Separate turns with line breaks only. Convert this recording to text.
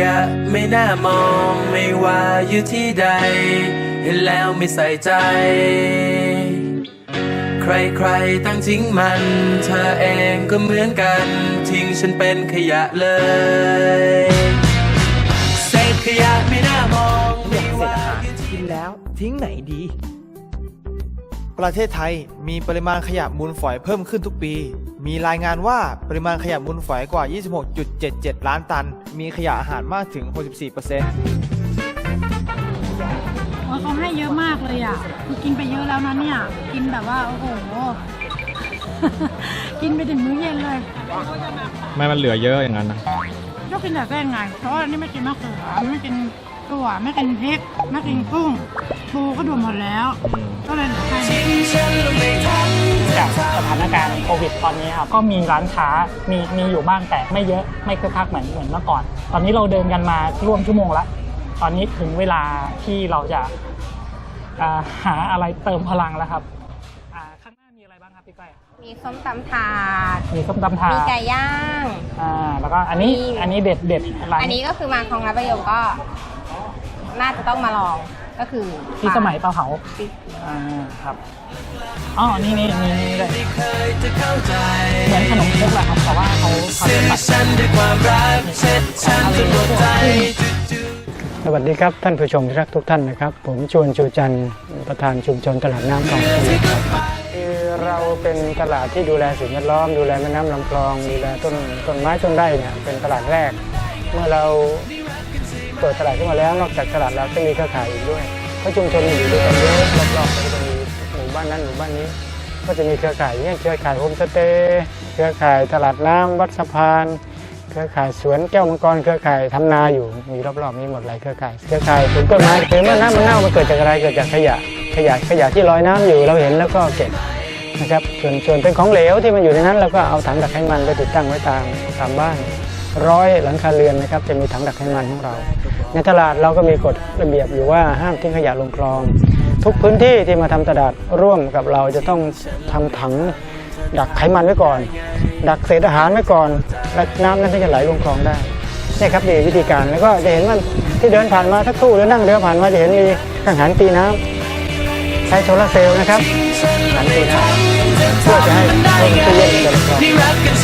ยะไม่น่ามองไม่ว่าอยู่ที่ใด เห็นแล้วไม่ใส่ใจ ใครๆตั้งทิ้งมัน เธอเองก็เหมือนกัน ทิ้งฉันเป็นขยะเลยเศษขยะไม่น่ามอง
อยากเสร็จอาหารกินแล้วทิ้งไหนดี ประเทศไทยมีปริมาณขยะมูลฝอยเพิ่มขึ้นทุกปี มีรายงานว่าปริมาณขยะมูลฝอยกว่า 26.77 ล้านตัน มีขยะอาหารมากถึง 64%
โอ้ยเขาให้เยอะมากเลยอะ คือกินไปเยอะแล้วนะเนี่ย กินแบบว่า โอ้โห กินไปถึงมื้อเย็นเลย
ไม่มันเหลือเยอะอย่างนั้นนะ
ก็กินแต่เส้นไง เพราะว่าอันนี้ไม่กินมะเขือไม่กินถั่วไม่กินพริก ไม่กินกุ้ง ปูก็ดูหมดแล้ว ก็เลยเหลือแค่นี้
จากสถานการณ์โควิดตอนนี้ครับก็มีร้านค้ามีมีอยู่บ้างแต่ไม่เยอะไม่คึกคักเหมือนเหมือนเมื่อก่อน ตอนนี้เราเดินกันมาร่วมชั่วโมงละตอนนี้ถึงเวลาที่เราจะอ่าหาอะไรเติมพลังแล้วครับอ่าข้างหน้ามีอะไรบ้างครับพี่ก้อย
มีส้มตำถาด
มีส้มตำถาด
มีไก่ย่าง
อ่าแล้วก็อันนี้
มี
อันนี้เด็ดเด็ดร้าน
อันนี้ก็คือมาคลองรัฐประโยงก็น่าจะต้องมาลอง ก็คือ
ที่สมัยเตาเผาอ่าครับอ๋อนี่นี่นี่นี่เลย
เคยจะเข้าใจ
เหมือนขนมครกแหละครับแต่ว่าเขาเขา
เชื่
จะ
อ
ตัด
ฉันด้วยความรักเช็ดฉันจนหมดใจจุดๆ
สวัสดีครับท่านผู้ชมที่รักทุกท่านนะครับ ผมชวนชูจันทร์ประธานชุมชนตลาดน้ำคลองสมุทรครับคือเราเป็นตลาดที่ดูแลสิ่งแวดล้อม ดูแลแม่น้ำลำคลอง ดูแลต้นต้นไม้ต้นไร่เนี่ยเป็นตลาดแรก เมื่อเรา เปิดตลาดขึ้นมาแล้ว นอกจากตลาดเราก็มีเครือข่ายอีกด้วยเพราะชุมชนมีอยู่ด้วยกันเยอะรอบๆก็จะมีหมู่บ้านนั้นหมู่บ้านนี้ ก็จะมีเครือข่ายอย่างเช่นเครือข่ายโฮมสเตย์เครือข่ายตลาดน้ำวัดสะพานเครือข่ายสวนแก้วมังกรเครือข่ายทำนาอยู่มีรอบๆนี้หมดหลายเครือข่ายเครือข่ายปลูกต้นไม้คือเมื่อน้ำมันเน่ามันเกิดจากอะไรเกิดจากขยะขยะขยะที่ลอยน้ำอยู่เราเห็นแล้วก็เก็บนะครับส่วนส่วนเป็นของเหลวที่มันอยู่ในนั้นเราก็เอาถังดักไขมันไปติดตั้งไว้ตามตามบ้าน ร้อยหลังคาเรือนนะครับจะมีถังดักไขมันของเรา ในตลาดเราก็มีกฎระเบียบอยู่ว่าห้ามทิ้งขยะลงคลอง ทุกพื้นที่ที่มาทำตลาดร่วมกับเราจะต้องทำถังดักไขมันไว้ก่อน ดักเศษอาหารไว้ก่อน และน้ำนั้นถึงจะไหลลงคลองได้นี่ครับนี่วิธีการแล้วก็จะเห็นว่าที่เดินผ่านมาทักครู่หรือนั่งเรือผ่านมาจะเห็นมีกังหันตีน้ำใช้โซลาร์เซลล์นะครับหันตีน้ำเพื่อจะให้ลงตู้เย็นเกิดคลอง
นี่รักกันใช่ไหม
ครับอัน